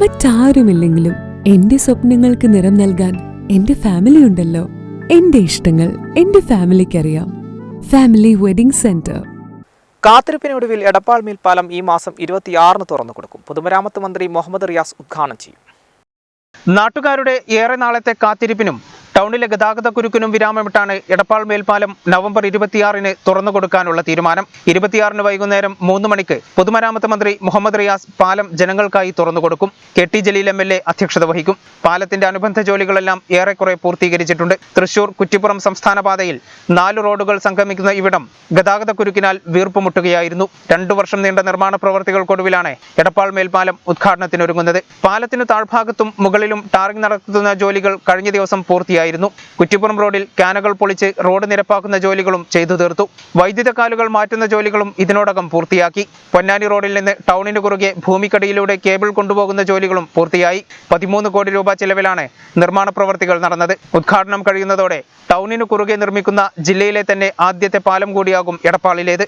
മറ്റാരുമില്ലെങ്കിലും എന്റെ സ്വപ്നങ്ങൾക്ക് നിറം നൽകാൻ എന്റെ ഫാമിലി ഉണ്ടല്ലോ. എന്റെ ഇഷ്ടങ്ങൾ എന്റെ ഫാമിലിക്കറിയാം ഫാമിലി വെഡിംഗ് സെന്റർ കാത്തിരിപ്പിനൊടുവിൽ എടപ്പാൾ മേൽപ്പാലം ഈ മാസം ഇരുപത്തിയാറിന് തുറന്നു കൊടുക്കും പൊതുമരാമത്ത് മന്ത്രി മുഹമ്മദ് റിയാസ് ഉദ്ഘാടനം ചെയ്യും. നാട്ടുകാരുടെ ഏറെ നാളത്തെ കാത്തിരിപ്പിനും ടൗണിലെ ഗതാഗത കുരുക്കിനും വിരാമമിട്ടാണ് എടപ്പാൾ മേൽപ്പാലം നവംബർ ഇരുപത്തിയാറിന് തുറന്നു കൊടുക്കാനുള്ള തീരുമാനം. ഇരുപത്തിയാറിന് വൈകുന്നേരം മൂന്ന് മണിക്ക് പൊതുമരാമത്ത് മന്ത്രി മുഹമ്മദ് റിയാസ് പാലം ജനങ്ങൾക്കായി തുറന്നു കൊടുക്കും. K T Jaleel M L A അധ്യക്ഷത വഹിക്കും. പാലത്തിന്റെ അനുബന്ധ ജോലികളെല്ലാം ഏറെക്കുറെ പൂർത്തീകരിച്ചിട്ടുണ്ട്. തൃശൂർ കുറ്റിപ്പുറം സംസ്ഥാന പാതയിൽ നാല് റോഡുകൾ സംഗമിക്കുന്ന ഇവിടം ഗതാഗത കുരുക്കിനാൽ വീർപ്പുമുട്ടുകയായിരുന്നു രണ്ടു വർഷം നീണ്ട നിർമ്മാണ പ്രവർത്തികൾക്കൊടുവിലാണ് എടപ്പാൾ മേൽപ്പാലം ഉദ്ഘാടനത്തിനൊരുങ്ങുന്നത്. പാലത്തിന് താഴ്ഭാഗത്തും മുകളിലും ടാറിംഗ് നടത്തുന്ന ജോലികൾ കഴിഞ്ഞ ദിവസം പൂർത്തിയായിരുന്നു. കുറ്റിപ്പുറം റോഡിൽ ക്യാനകൾ പൊളിച്ച് റോഡ് നിരപ്പാക്കുന്ന ജോലികളും ചെയ്തു തീർത്തു. വൈദ്യുത കാലുകൾ മാറ്റുന്ന ജോലികളും ഇതിനോടകം പൂർത്തിയാക്കി. പൊന്നാനി റോഡിൽ നിന്ന് ടൗണിന് കുറുകെ ഭൂമിക്കടിയിലൂടെ കേബിൾ കൊണ്ടുപോകുന്ന ജോലികളും പൂർത്തിയായി. പതിമൂന്ന് കോടി രൂപ ചെലവിലാണ് നിർമ്മാണ പ്രവർത്തികൾ നടന്നത്. ഉദ്ഘാടനം കഴിയുന്നതോടെ ടൗണിന് കുറുകെ നിർമ്മിക്കുന്ന ജില്ലയിലെ തന്നെ ആദ്യത്തെ പാലം കൂടിയാകും എടപ്പാളിലേത്.